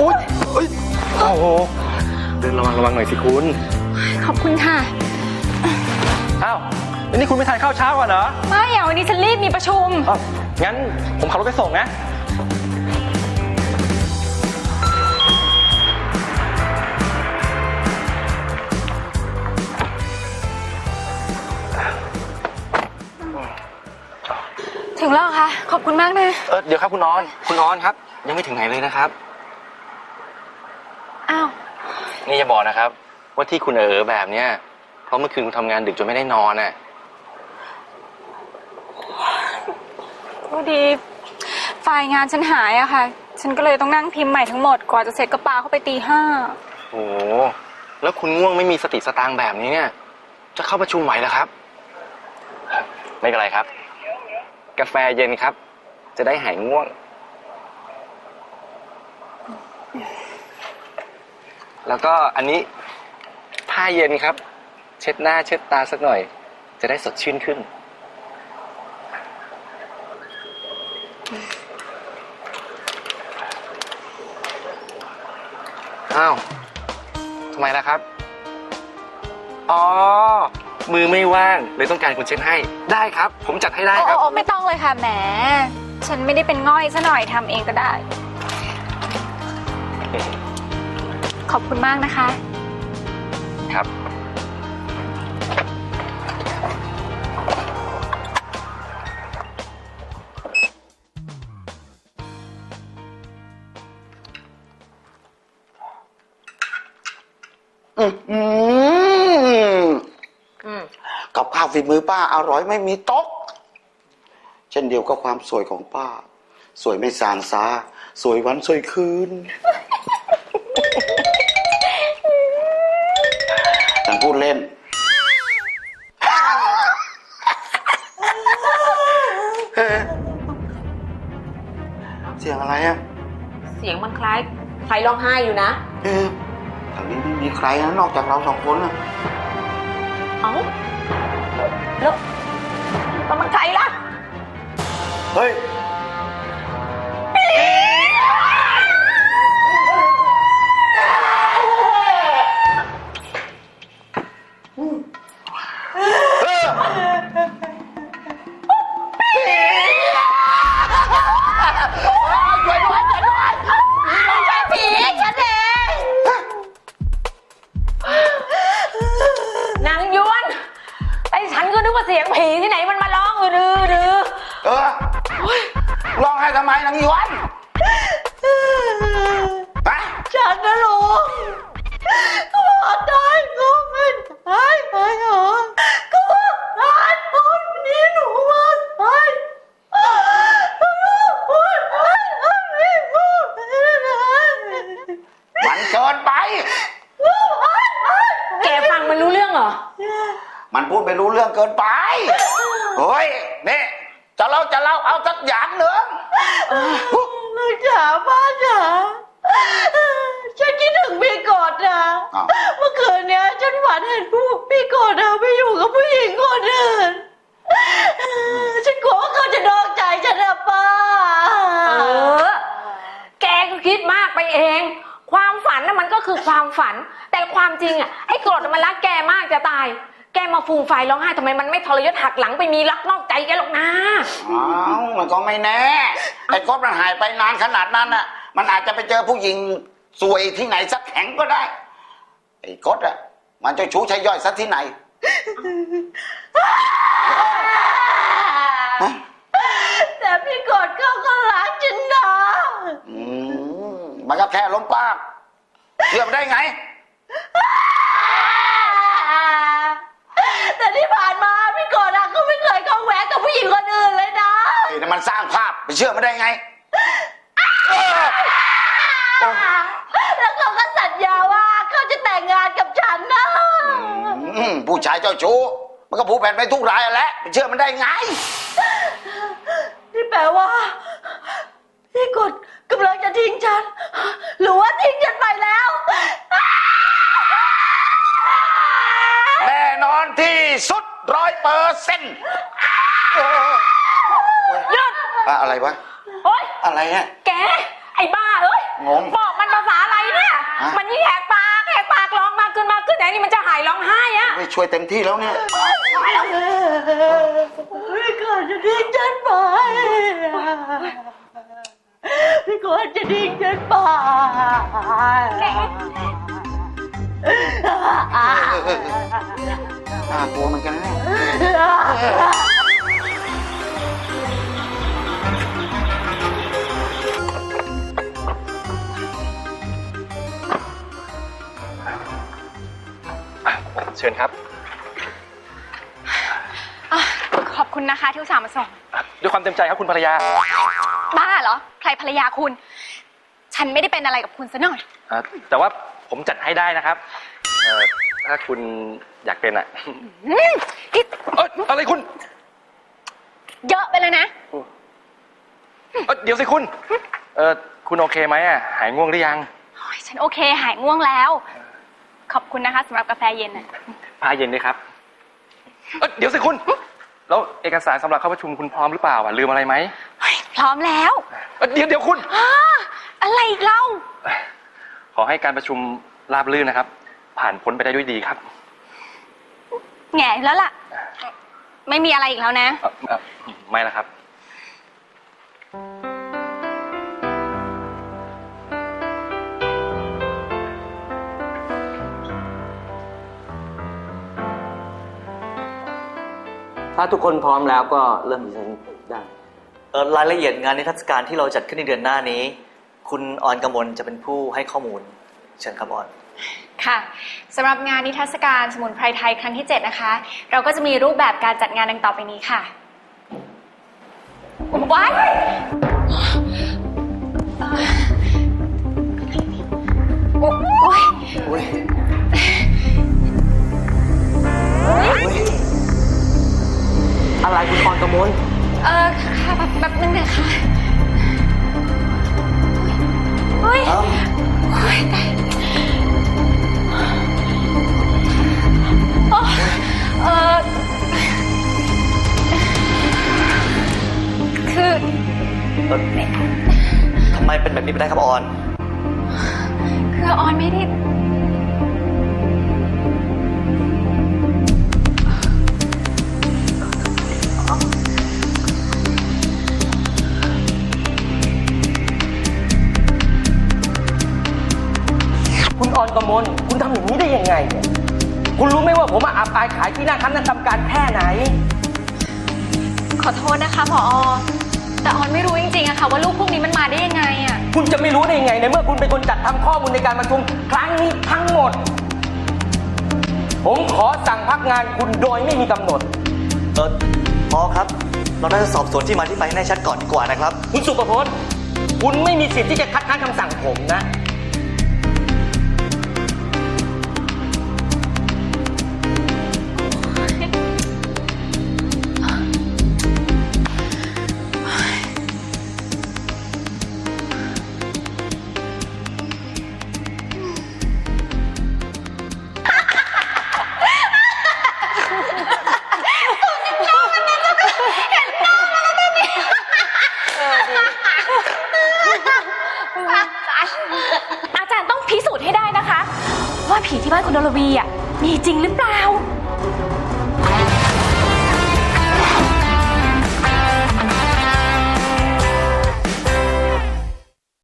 ระวังหน่อยสิคุณ ขอบคุณค่ะ อ้าวแล้วนี่คุณไม่ทานข้าวเช้าก่อนเหรอไม่อะวันนี้ฉันรีบมีประชุม อ้าวงั้นผมขับรถไปส่งนะ ถึงแล้วเหรอคะขอบคุณมากนะ เออเดี๋ยวครับคุณออน คุณออนครับ ยังไม่ถึงไหนเลยนะครับ อ้าว นี่จะบอกนะครับ ว่าที่คุณเออแบบเนี้ยเพราะเมื่อคืนคุณทำงานดึกจนไม่ได้นอนน่ะพอดีไฟล์งานฉันหายอะค่ะ ฉันก็เลยต้องนั่งพิมพ์ใหม่ทั้งหมด กว่าจะเสร็จก็ปาเข้าไปตีห้า โอ้โหแล้วคุณง่วงไม่มีสติสตางค์แบบนี้เนี่ย จะเข้าประชุมไหวแล้วครับ ไม่เป็นไรครับ กาแฟเย็นครับ จะได้หายง่วง แล้วก็อันนี้ผ้าเย็นครับ เช็ดหน้าเช็ดตาสักหน่อย จะได้สดชื่นขึ้น อ้าวทำไมล่ะครับ อ๋อ มือไม่ว่างเลยต้องการคุณเช็ดให้ ได้ครับ ผมจัดให้ได้โอ้ครับ โอ้ไม่ต้องเลยค่ะแหม ฉันไม่ได้เป็นง่อยซะหน่อยทำเองก็ได้ ขอบคุณมากนะคะ ครับอืมกับข้าวฝีมือป้าอร่อยไม่มีตก เช่นเดียวกับความสวยของป้า สวยไม่สางซา สวยวันสวยคืนฉัน อะไรอะเสียงมันคล้ายใครร้องไห้อยู่นะ เอ๊ะแถวนี้ไม่มีใครนะนอกจากเราสองคนนะเอ้าแล้วแล้วมันใครล่ะ เฮ้ย นางยวนฮะฉันนะลุงก็ว่าได้ก็ไม่ได้ไปหรอก็ว่าได้คนนี้หนูมาได้มันเกินไป แกฟังมันรู้เรื่องเหรอ มันพูดไม่รู้เรื่องเกินไป เฮ้ยนี่ จะเล่าจะเล่าเอาสักอย่างหนึ่งลูกจ๋าป้าจ๋าฉันคิดถึงพี่กอดนะอ้าวเมื่อคืนเนี้ยฉันฝันเห็นผู้พี่กอดนะไปอยู่กับผู้หญิงคนอื่นฉันกลัวว่าเขาจะนอกใจฉันนะป้าเออ แกก็คิดมากไปเอง ความฝันน่ะมันก็คือความฝัน แต่ความจริงอะไอ้โกรธมันรักแกมากจะตาย แกมาฟูมไฟร้องไห้ทำไมมันไม่ทรยศหักหลังไปมีรักนอกใจแกหรอกนะ อ้าวมันก็ไม่แน่ไอ้กบมันหายไปนานขนาดนั้นน่ะ มันอาจจะไปเจอผู้หญิงสวยที่ไหนสักแห่งก็ได้ ไอ้กดอะ มันจะชู้ใช้ย่อยสักที่ไหนฮะแต่พี่กอดเขาก็รักฉันนะ อืมมันก็แค่ล้มปากเชื่อมนได้ไง มันสร้างภาพไปเชื่อมันได้ไงแล้วเขาก็สัญญาว่าเขาจะแต่งงานกับฉันนะอืมผู้ชายเจ้าชู้มันก็ผูกแผ่นไปทุกรายอะแหละไปเชื่อมันได้ไง นี่แปลว่า พี่กดกำลังจะทิ้งฉัน หรือว่าทิ้งฉันไปแล้วแน่นอนที่สุดร้อยเปอร์เซ็นต์ หยุดอะไรวะโอ๊ยอะไรฮะ แก ไอ้บ้าเอ้ย งงบอกมันภาษาอะไรเนี่ย ฮะ มันยิ่งแหกปากแหกปากร้องมากแต่นี่มันจะหายร้องไห้อะไม่ช่วยเต็มที่แล้วเนี่ย พี่กอนจะทิ้งฉันไปพี่กอนจะทิ้งฉันไปน่ากลัวเหมือนกันนะเนี่ย เชิญครับอะขอบคุณนะคะที่อุตส่าห์มาส่ง ด้วยความเต็มใจครับคุณภรรยาบ้าเหรอ ใครภรรยาคุณ ฉันไม่ได้เป็นอะไรกับคุณซะหน่อย เอ่อแต่ว่าผมจัดให้ได้นะครับเอ่อถ้าคุณอยากเป็นอะอืมนี่เอ้ยอะไรคุณเยอะไปเลยนะ เอ้ยเดี๋ยวสิคุณเออคุณโอเคไหมอะหายง่วงหรือยัง โอ๊ยฉันโอเคหายง่วงแล้ว ขอบคุณนะคะสำหรับกาแฟเย็นน่ะพาเย็นด้วยครับเอ้ยเดี๋ยวสิคุณ แล้วเอกสารสำหรับเข้าประชุมคุณพร้อมหรือเปล่าอะลืมอะไรไหมเฮ้ยพร้อมแล้วเอ้ยเดี๋ยวเดี๋ยวคุณ อ้าอะไรอีกเล่า ขอให้การประชุมราบรื่นนะครับ ผ่านพ้นไปได้ด้วยดีครับแง่แล้วล่ะ ไม่มีอะไรอีกแล้วนะ เอ่อเอ่อไม่ละครับ ถ้าทุกคนพร้อมแล้วก็เริ่มดิฉันได้เอ่อรายละเอียดงานนิทรรศการที่เราจัดขึ้นในเดือนหน้านี้ คุณออนกมลจะเป็นผู้ให้ข้อมูล เชิญครับออน ค่ะสำหรับงานนิทรรศการสมุนไพรไทยครั้งที่ 7 นะคะ เราก็จะมีรูปแบบการจัดงานดังต่อไปนี้ค่ะว้ายเอ่อโอ๊ย อะไรคุณออนกมลเออค่ะแบบแบบนึงนะคะเฮ้ยโอ๊ยตายโอ๊ยเออคือเอ่อทำไมเป็นแบบนี้ไปได้ครับออน คือออนไม่ได้ คุณออนกมลคุณทำอย่างนี้ได้ยังไงเนี่ยคุณรู้ไหมว่าผมอะอับอายขายที่หน้าคันนั้นทำการแค่ไหน ขอโทษนะคะผอแต่ออนไม่รู้จริงๆอะค่ะว่าลูกพวกนี้มันมาได้ยังไงอะคุณจะไม่รู้ได้ยังไงในเมื่อคุณเป็นคนจัดทำข้อมูลในการประชุมครั้งนี้ทั้งหมด ผมขอสั่งพักงานคุณโดยไม่มีกำหนด เออพอครับ เราน่าจะสอบสวนที่มาที่ไปให้แน่ชัดก่อนดีกว่านะครับ คุณสุประพจน์ คุณไม่มีสิทธิ์ที่จะคัดค้านคำสั่งผมนะ บ้านคุณดลวีอะมีจริงหรือเปล่า